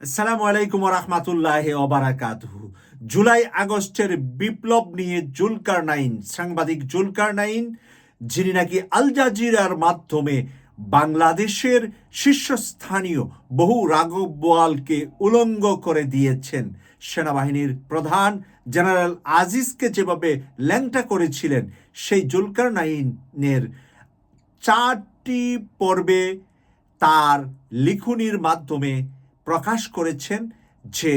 আসসালামু আলাইকুম রহমাতুল্লাহ ওবারাকাতুহু। জুলাই আগস্টের বিপ্লব নিয়ে জুলকার নাইন, সাংবাদিক জুলকার নাইন, যিনি নাকি আল জাজিরার মাধ্যমে বাংলাদেশের শীর্ষস্থানীয় বহু রাঘব বোয়ালকে উলঙ্গ করে দিয়েছেন। সেনাবাহিনীর প্রধান জেনারেল আজিজকে যেভাবে ল্যাংটা করেছিলেন, সেই জুলকার নাইনের চারটি পর্বে তার লিখনির মাধ্যমে প্রকাশ করেছেন যে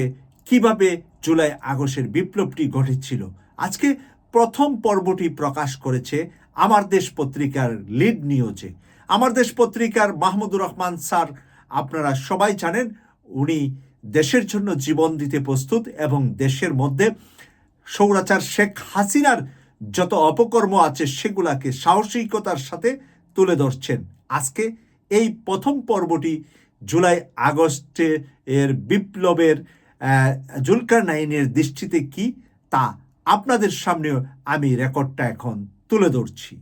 কীভাবে জুলাই আগস্টের বিপ্লবটি ঘটেছিল। আজকে প্রথম পর্বটি প্রকাশ করেছে আমার দেশ পত্রিকার লিড নিউজে। আমার দেশ পত্রিকার মাহমুদুর রহমান স্যার, আপনারা সবাই জানেন, উনি দেশের জন্য জীবন দিতে প্রস্তুত এবং দেশের মধ্যে সৌরাচার শেখ হাসিনার যত অপকর্ম আছে সেগুলাকে সাহসিকতার সাথে তুলে ধরছেন। আজকে এই প্রথম পর্বটি জুলাই আগস্টে এর বিপ্লবের জুলকার নাইনের দৃষ্টিতে কি তা আপনাদের সামনেও আমি রেকর্ডটা এখন তুলে ধরছি।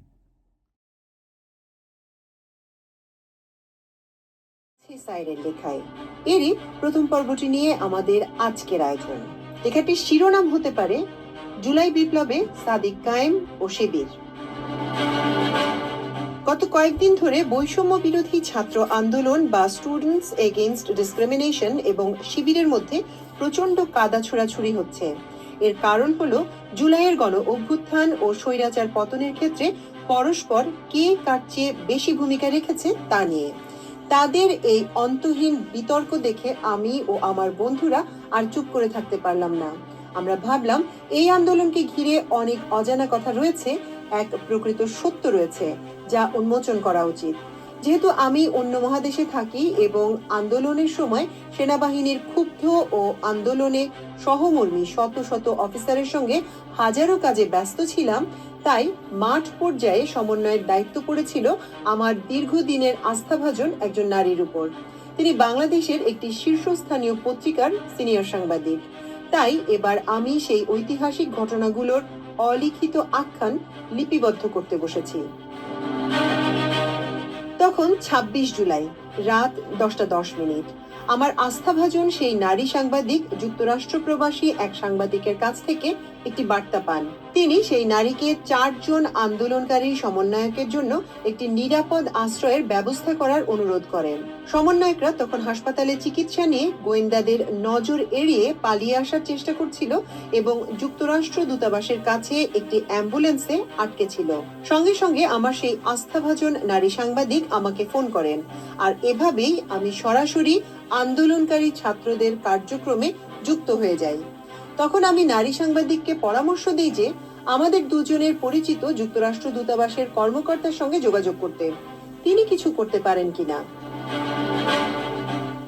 এরই প্রথম পর্বটি নিয়ে আমাদের আজকের আয়োজন। লেখাটির শিরোনাম হতে পারে, জুলাই বিপ্লবে সাদিক কায়েম ও শিবির। গত কয়েকদিন ধরে বৈষম্য বিরোধী ছাত্র আন্দোলন বা স্টুডেন্টস এগেইনস্ট ডিসক্রিমিনেশন এবং শিবিরের মধ্যে প্রচণ্ড কাদা ছোড়াছুড়ি হচ্ছে। এর কারণ হল জুলাইয়ের গণ অভ্যুত্থান ও স্বৈরাচার পতনের ক্ষেত্রে পরস্পর কে কার চেয়ে বেশি ভূমিকা রেখেছে তা নিয়ে। তাদের এই অন্তহীন বিতর্ক দেখে আমি ও আমার বন্ধুরা আর চুপ করে থাকতে পারলাম না। আমরা ভাবলাম, এই আন্দোলনকে ঘিরে অনেক অজানা কথা রয়েছে, এক প্রকৃত সত্য রয়েছে। যা উন্মোচন করা উচিত। যেহেতু আমি অন্য মহাদেশে থাকি এবং আন্দোলনের সময় সেনাবাহিনীর ক্ষুব্ধ ও আন্দোলনে সহমর্মী শত শত অফিসারের সঙ্গে হাজারো কাজে ব্যস্ত ছিলাম, তাই মাঠ পর্যায়ে সমন্বয়ের দায়িত্ব পড়েছিল আমার দীর্ঘদিনের আস্থাভাজন একজন নারীর উপর। তিনি বাংলাদেশের একটি শীর্ষস্থানীয় পত্রিকার সিনিয়র সাংবাদিক। তাই এবার আমি সেই ঐতিহাসিক ঘটনাগুলোর অলিখিত আখ্যান লিপিবদ্ধ করতে বসেছি। তখন ২৬ জুলাই রাত দশটা দশ মিনিট। আমার আস্থাভাজন সেই নারী সাংবাদিক, যুক্তরাষ্ট্র প্রবাসী এক সাংবাদিকের কাছ থেকে একটি বার্তা পান। তিনি সেই নারীকে চারজন আন্দোলনকারী সমন্বয়কের জন্য একটি নিরাপদ আশ্রয়ের ব্যবস্থা করার অনুরোধ করেন। সমন্বয়করা তখন হাসপাতালে চিকিৎসা নিয়ে গোয়েন্দাদের নজর এড়িয়ে পালিয়ে আসার চেষ্টা করছিল এবং যুক্তরাষ্ট্র দূতাবাসের কাছে একটি অ্যাম্বুলেন্সে আটকে ছিল। সঙ্গে সঙ্গে আমার সেই আস্থাভাজন নারী সাংবাদিক আমাকে ফোন করেন, আর এভাবেই আমি সরাসরি আন্দোলনকারী ছাত্রদের কার্যক্রমে যুক্ত হয়ে যাই। তখন আমি নারী সাংবাদিককে পরামর্শ দিই যে, আমাদের দুজনের পরিচিত যুক্তরাষ্ট্র দূতাবাসের কর্মকর্তার সঙ্গে যোগাযোগ করতে। তিনি কিছু করতে পারেন কিনা।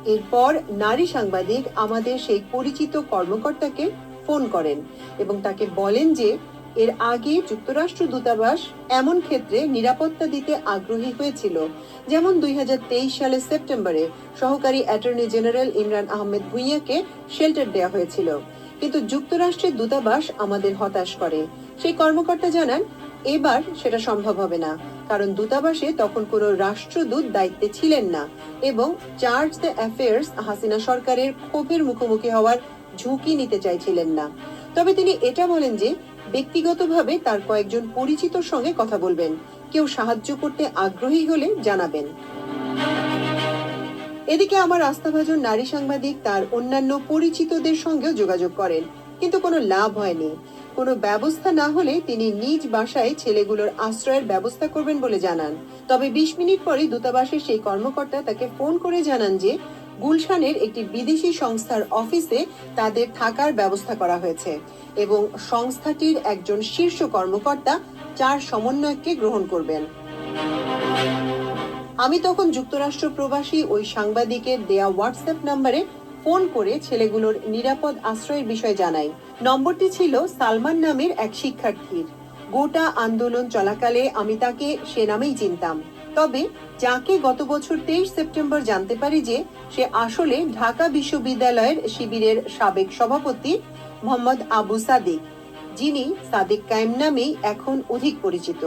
এরপর নারী সাংবাদিক আমাদের সেই পরিচিত কর্মকর্তাকে ফোন করেন এবং তাকে বলেন যে এর আগে যুক্তরাষ্ট্র দূতাবাস এমন ক্ষেত্রে নিরাপত্তা দিতে আগ্রহী হয়েছিল। যেমন দুই হাজার তেইশ সালের সেপ্টেম্বরে সহকারী অ্যাটর্নি জেনারেল ইমরান আহমেদ ভুইয়াকে শেল্টার দেওয়া হয়েছিল। কিন্তু যুক্তরাষ্ট্রের দূতাবাস আমাদের হতাশ করে। সেই কর্মকর্তা জানান, এবার সেটা সম্ভব হবে না, কারণ দূতাবাসে তখন কোনো রাষ্ট্রদূত দায়িত্বে ছিলেন না এবং চার্জ দ্য অ্যাফেয়ার্স হাসিনা সরকারের ক্ষোভের মুখোমুখি হওয়ার ঝুঁকি নিতে চাইছিলেন না। তবে তিনি এটা বলেন যে ব্যক্তিগতভাবে তার কয়েকজন পরিচিতর সঙ্গে কথা বলবেন। কেউ সাহায্য করতে আগ্রহী হলে জানাবেন। এদিকে আমার আস্থাভাজন নারী সাংবাদিক তার অন্যান্য পরিচিতদের সঙ্গেও যোগাযোগ করেন, কিন্তু কোনো লাভ হয়নি। কোনো ব্যবস্থা না হলে তিনি নিজ বাসায় ছেলেগুলোর আশ্রয়ের ব্যবস্থা করবেন বলে জানান। তবে বিশ মিনিট পরে দূতাবাসের সেই কর্মকর্তা তাকে ফোন করে জানান যে গুলশানের একটি বিদেশি সংস্থার অফিসে তাদের থাকার ব্যবস্থা করা হয়েছে এবং সংস্থাটির একজন শীর্ষ কর্মকর্তা চার সমন্বয়ককে গ্রহণ করবেন। আমি তখন যুক্তরাষ্ট্র প্রবাসী ওই সাংবাদিকের দেয়া হোয়াটসঅ্যাপ নম্বরে ফোন করে ছেলেগুলোর নিরাপদ আশ্রয়ের বিষয়ে জানাই। নম্বরটি ছিল সালমান নামের এক শিক্ষার্থীর। গোটা আন্দোলন চলাকালে আমি তাকে সে নামেই চিনতাম। তবে যাকে গত বছর তেইশ সেপ্টেম্বর জানতে পারি যে সে আসলে ঢাকা বিশ্ববিদ্যালয়ের শিবিরের সাবেক সভাপতি মোহাম্মদ আবু সাদিক, যিনি সাদিক কায়েম নামেই এখন অধিক পরিচিত।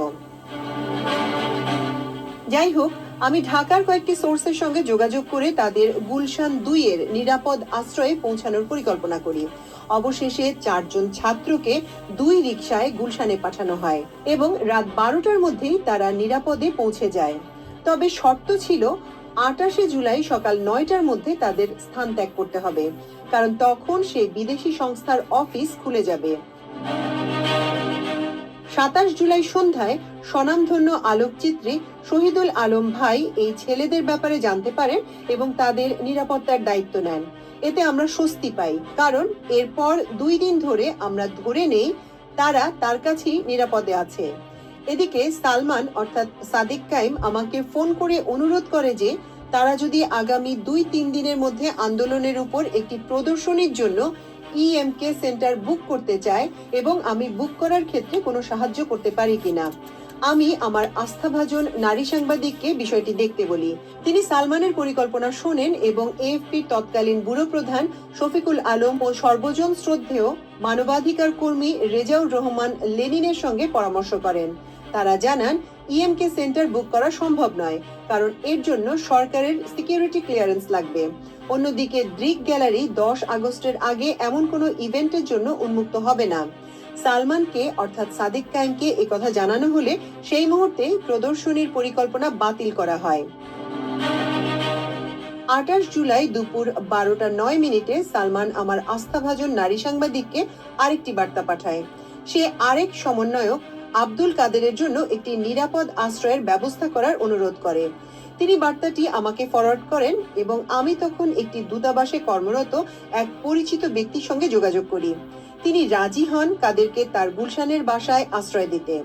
যাই হোক আমি ঢাকার কয়েকটি সোর্সের সঙ্গে যোগাযোগ করে তাদের গুলশান দুইয়ের নিরাপদ আশ্রয়ে পৌঁছানোর পরিকল্পনা করি। অবশেষে চারজন ছাত্রকে দুই রিকশায় গুলশানে পাঠানো হয় এবং রাত বারোটার মধ্যেই তারা নিরাপদে পৌঁছে যায়। তবে শর্ত ছিল, আটাশে জুলাই সকাল নয়টার মধ্যে তাদের স্থান ত্যাগ করতে হবে, কারণ তখন সেই বিদেশি সংস্থার অফিস খুলে যাবে। সাতাশ জুলাই সন্ধ্যায় স্বনামধন্য আলোকচিত্রী শহীদুল আলম ভাই এই ছেলেদের ব্যাপারে জানতে পারেন এবং তাদের নিরাপত্তার দায়িত্ব নেন। এতে আমরা স্বস্তি পাই, কারণ এরপর দুই দিন ধরে আমরা ধরে নেই তারা তার কাছেই নিরাপদে আছে। এদিকে সালমান অর্থাৎ সাদিক কাইম আমাকে ফোন করে অনুরোধ করে যে তারা যদি আগামী দুই তিন দিনের মধ্যে আন্দোলনের উপর একটি প্রদর্শনীর জন্য ইএমকে সেন্টার বুক করতে চায় এবং আমি বুক করার ক্ষেত্রে কোনো সাহায্য করতে পারি কিনা। আমি আমার আস্থাভাজন নারী সাংবাদিককে বিষয়টি দেখতে বলি। তিনি সালমানের পরিকল্পনা শোনেন এবং এএফপির তৎকালীন ব্যুরো প্রধান শফিকুল আলম ও সর্বজন শ্রদ্ধেয় মানবাধিকার কর্মী রেজাউর রহমান লেনিনের সঙ্গে পরামর্শ করেন। তারা জানান ইএমকে সেন্টার বুক করা সম্ভব নয়, কারণ এর জন্য সরকারের সিকিউরিটি ক্লিয়ারেন্স লাগবে। অন্যদিকে ড্রিক গ্যালারি দশ আগস্টের আগে এমন কোনো ইভেন্টের জন্য উন্মুক্ত হবে না। সালমানকে, অর্থাৎ সাদিক কায়েমকে কথা জানানো হলে সেই মুহূর্তে প্রদর্শনীর পরিকল্পনা বাতিল করা হয়। আঠাশ জুলাই দুপুর বারোটা নয় মিনিটে সালমান আমার আস্থাভাজন নারী সাংবাদিককে আরেকটি বার্তা পাঠায়। সে আরেক সমন্বয়ক আব্দুল কাদেরের জন্য একটি নিরাপদ আশ্রয়ের ব্যবস্থা করার অনুরোধ করে। তিনি বার্তাটি আমাকে ফরওয়ার্ড করেন এবং আমি তখন একটি দূতাবাসে কর্মরত এক পরিচিত ব্যক্তির সঙ্গে যোগাযোগ করি। তিনি রাজি হন কাদেরকে তার গুলশানের বাসায় আশ্রয় দিতে।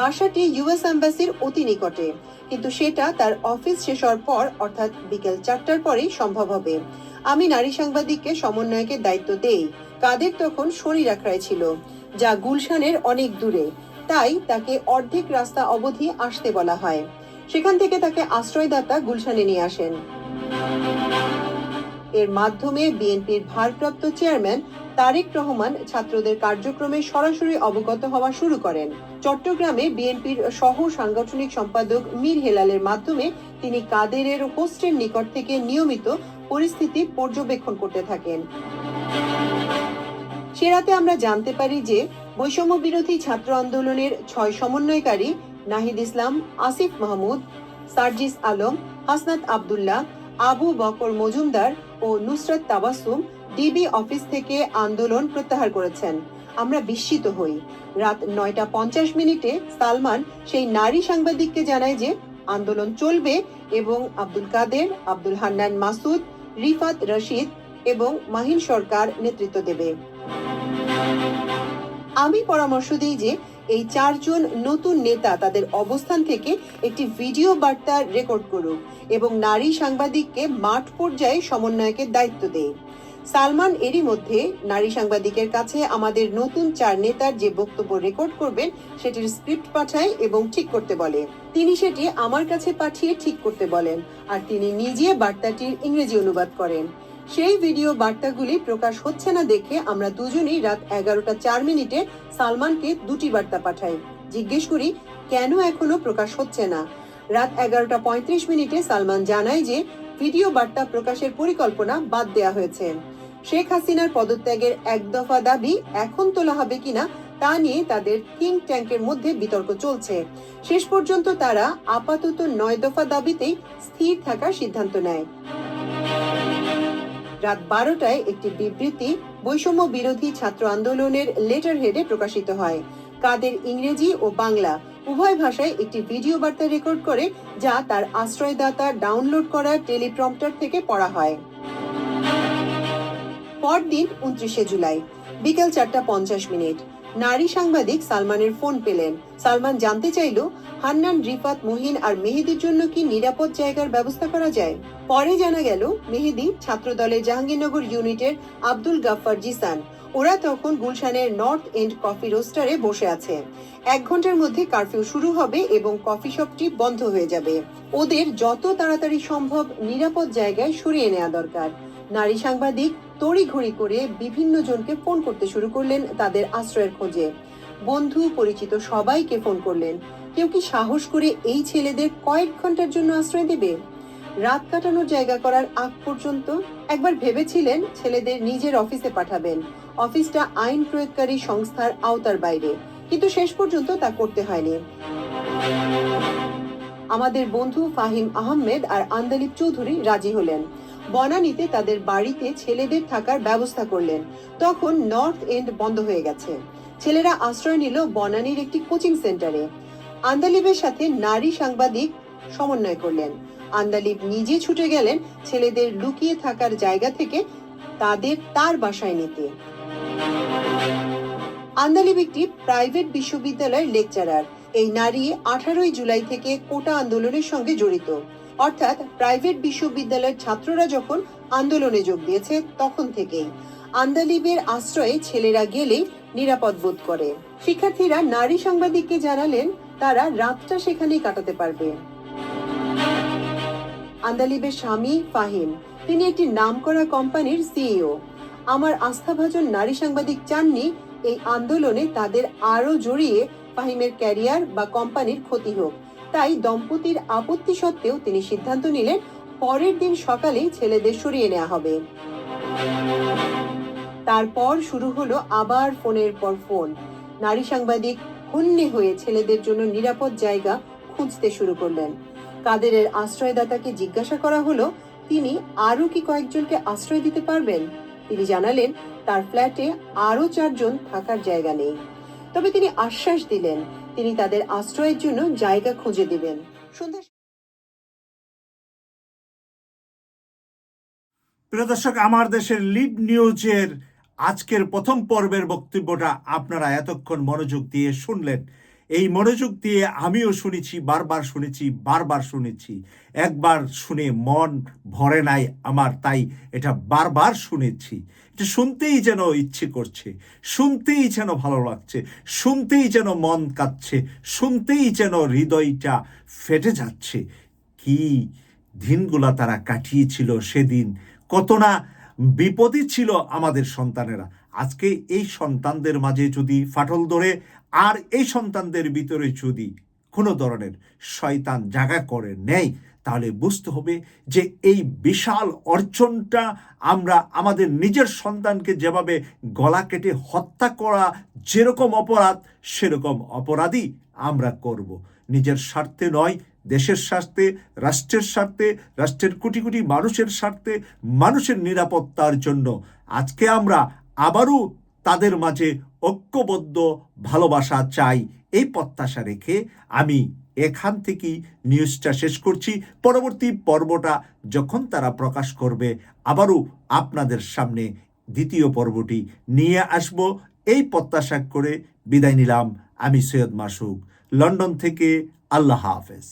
বাসাটি ইউএস অ্যাম্বাসির অতি নিকটে, কিন্তু সেটা তার অফিস শেষ হওয়ার পর, অর্থাৎ বিকেল চারটার পরেই সম্ভব হবে। আমি নারী সাংবাদিককে সমন্বয়কের দায়িত্ব দেই। কাদের তখন শরীর আখড়ায় ছিল, যা গুলশানের অনেক দূরে। তাই তাকে অর্ধেক রাস্তা অবধি আসতে বলা হয়। সেখান থেকে তাকে আশ্রয়দাতা গুলশানে নিয়ে আসেন। এর মাধ্যমে বিএনপির ভারপ্রাপ্ত চেয়ারম্যান তারেক রহমান ছাত্রদের কার্যক্রমে সরাসরি অবগত হওয়া শুরু করেন। চট্টগ্রামে বিএনপির সহ সাংগঠনিক সম্পাদক মীর হেলালের মাধ্যমে তিনি কাদেরের হোস্টের নিকট থেকে নিয়মিত পরিস্থিতি পর্যবেক্ষণ করতে থাকেন। সে রাতে আমরা জানতে পারি যে বৈষম্য বিরোধী ছাত্র আন্দোলনের ছয় সমন্বয়কারী নাহিদ ইসলাম, আসিফ মাহমুদ, সার্জিস আলম, হাসনাত আব্দুল্লাহ, আবু বকর মজুমদার ও নুসরাত তাবাসুম ডিবি অফিস থেকে আন্দোলন প্রত্যাহার করেছেন। আমরা বিস্মিত হই। রাত নয়টা পঞ্চাশ মিনিটে সালমান সেই নারী সাংবাদিককে জানায় যে আন্দোলন চলবে এবং আব্দুল কাদের, আব্দুল হান্নান মাসুদ, রিফাত রশিদ এবং মাহিন সরকার নেতৃত্ব দেবে। আমি পরামর্শ দিই যে এই চারজন নতুন নেতা তাদের অবস্থান থেকে একটি ভিডিও বার্তা রেকর্ড করুক এবং নারী সাংবাদিককে মাঠ পর্যায়ে সমন্বয়কের দায়িত্ব দেয় সালমান এরই মধ্যে নারী সাংবাদিকের কাছে আমাদের নতুন চার নেতার যে বক্তব্য রেকর্ড করবেন, সেটির স্ক্রিপ্ট পাঠায় এবং ঠিক করতে বলে। তিনি সেটি আমার কাছে পাঠিয়ে ঠিক করতে বলেন, আর তিনি নিজে বার্তাটির ইংরেজি অনুবাদ করেন। সেই ভিডিও বার্তাগুলি প্রকাশ হচ্ছে না দেখে আমরা দুজনেই রাত এগারোটা চার মিনিটে সালমানকে দুটি বার্তা পাঠাই। জিজ্ঞেস করি, কেন এখনও প্রকাশ হচ্ছে না? রাত এগারোটা পঁয়ত্রিশ মিনিটে সালমান জানায় যে, ভিডিও বার্তা প্রকাশের পরিকল্পনা বাদ দেওয়া হয়েছে। শেখ হাসিনার পদত্যাগের এক দফা দাবি এখন তোলা হবে কিনা তা নিয়ে তাদের থিঙ্ক ট্যাঙ্কের মধ্যে বিতর্ক চলছে। শেষ পর্যন্ত তারা আপাতত নয় দফা দাবিতেই স্থির থাকার সিদ্ধান্ত নেয়। রাত বারোটায় একটি বিবৃতি বৈষম্য বিরোধী ছাত্র আন্দোলনের লেটার হেডে প্রকাশিত হয়। কাদের ইংরেজি ও বাংলা উভয় ভাষায় একটি ভিডিও বার্তা রেকর্ড করে, যা তার আশ্রয়দাতা ডাউনলোড করা টেলিপ্রম্পটার থেকে পড়া হয়। পরদিন উনত্রিশে জুলাই, বিকেল চারটা পঞ্চাশ মিনিট। নারী সাংবাদিক সালমানের ফোন পেলেন। সালমান জানতে চাইল, হান্নান, রিফাত, মহিন আর মেহেদির জন্য কি নিরাপদ জায়গার ব্যবস্থা করা যায়? পরে জানা গেল, মেহেদি ছাত্র দলের জাহাঙ্গীরনগর ইউনিটের আব্দুল গাফফার জিসান। ওরা তখন গুলশানের নর্থ এন্ড কফি রোস্টারে বসে আছে। এক ঘণ্টার মধ্যে কারফিউ শুরু হবে এবং কফি শপটি বন্ধ হয়ে যাবে। ওদের যত তাড়াতাড়ি সম্ভব নিরাপদ জায়গায় সরিয়ে নেওয়া দরকার। নারী সাংবাদিক তড়িঘড়ি করে বিভিন্ন জনকে ফোন করতে শুরু করলেন তাদের আশ্রয়ের খোঁজে। বন্ধু, পরিচিত সবাইকে ফোন করলেন। কেউ কি সাহস করে এই ছেলেদের কয়েক ঘণ্টার জন্য আশ্রয় দেবে? রাত কাটানোর জায়গা করার আগ পর্যন্ত একবার ভেবেছিলেন ছেলেদের নিজের অফিসে পাঠাবেন। অফিসটা আইন প্রয়োগকারী সংস্থার আওতার বাইরে, কিন্তু শেষ পর্যন্ত তা করতে হয়নি। আমাদের বন্ধু ফাহিম আহমেদ আর আন্দালিব চৌধুরী রাজি হলেন। বনানীতে তাদের বাড়িতে ছেলেদের থাকার ব্যবস্থা করলেন। তখন নর্থ এন্ড বন্ধ হয়ে গেছে। ছেলেরা আশ্রয় নিল বনানীর একটি কোচিং সেন্টারে। আন্দালিবের সাথে নারী সাংবাদিক সমন্বয় করলেন। আন্দালিব নিজে ছুটে গেলেন ছেলেদের লুকিয়ে থাকার জায়গা থেকে তাদের তার বাসায় নিতে। আন্দালিব একটি প্রাইভেট বিশ্ববিদ্যালয়ের লেকচারার। এই নারী আঠারোই জুলাই থেকে কোটা আন্দোলনের সঙ্গে জড়িত। অর্থাৎ প্রাইভেট বিশ্ববিদ্যালয়ের ছাত্ররা যখন আন্দোলনে যোগ দিয়েছে, তখন থেকেই। আন্দালিবের আশ্রয়ে ছেলেরা গেলেই নিরাপদ বোধ করে। শিক্ষার্থীরা নারী সাংবাদিককে জানালেন, তারা রাতটা সেখানেই কাটাতে পারবে। আন্দালিবের স্বামী ফাহিম, তিনি একটি নামকরা কোম্পানির সিইও। আমার আস্থাভাজন নারী সাংবাদিক চাননি, এই আন্দোলনে তাদের আরও জড়িয়ে ফাহিমের ক্যারিয়ার বা কোম্পানির ক্ষতি হোক। তাই দম্পতির আপত্তি সত্ত্বেও তিনি সিদ্ধান্ত নিলেন, পরের দিন সকালেই ছেলেদের সরিয়ে নেওয়া হবে। তারপর শুরু হলো আবার ফোনের পর ফোন। নারী সাংবাদিক হন্যে হয়ে ছেলেদের জন্য নিরাপদ জায়গা খুঁজতে শুরু করলেন। কাদেরের আশ্রয়দাতাকে জিজ্ঞাসা করা হলো, তিনি আরও কি কয়েকজনকে আশ্রয় দিতে পারবেন? তিনি জানালেন, তার ফ্ল্যাটে আরও চারজন থাকার জায়গা নেই। তবে তিনি আশ্বাস দিলেন তিনি তাদের আশ্রয়ের জন্য জায়গা খুঁজে দিবেন প্রিয় দর্শক, আমার দেশের লিড নিউজের আজকের প্রথম পর্বের বক্তব্যটা আপনারা এতক্ষণ মনোযোগ দিয়ে শুনলেন। এই মনোযোগ দিয়ে আমিও শুনেছি, বারবার শুনেছি বারবার শুনেছি। একবার শুনে মন ভরে নাই আমার, তাই এটা বারবার শুনেছি। এটা শুনতেই যেন ইচ্ছে করছে, শুনতেই যেন ভালো লাগছে, শুনতেই যেন মন কাঁদছে শুনতেই যেন হৃদয়টা ফেটে যাচ্ছে। কি দিনগুলা তারা কাটিয়েছিল সেদিন, কত না বিপদই ছিল আমাদের সন্তানেরা। আজকে এই সন্তানদের মাঝে যদি ফাটল ধরে আর এই সন্তানদের ভিতরে যদি কোনো ধরনের শয়তান জাগা করে নেয়, তাহলে বুঝতে হবে যে এই বিশাল অর্জনটা আমরা আমাদের নিজের সন্তানকে যেভাবে গলা কেটে হত্যা করা যেরকম অপরাধ, সেরকম অপরাধই আমরা করব। নিজের স্বার্থে নয়, দেশের স্বার্থে, রাষ্ট্রের স্বার্থে, রাষ্ট্রের কোটি কোটি মানুষের স্বার্থে, মানুষের নিরাপত্তার জন্য। আজকে আমরা আবারও তাদের মাঝে ঐক্যবদ্ধ ভালোবাসা চাই এই প্রত্যাশা রেখে আমি এখান থেকেই নিউজটা শেষ করছি। পরবর্তী পর্বটা যখন তারা প্রকাশ করবে, আবারও আপনাদের সামনে দ্বিতীয় পর্বটি নিয়ে আসব। এই প্রত্যাশা করে বিদায় নিলাম। আমি সৈয়দ মাসুক, লন্ডন থেকে আল্লাহ হাফেজ।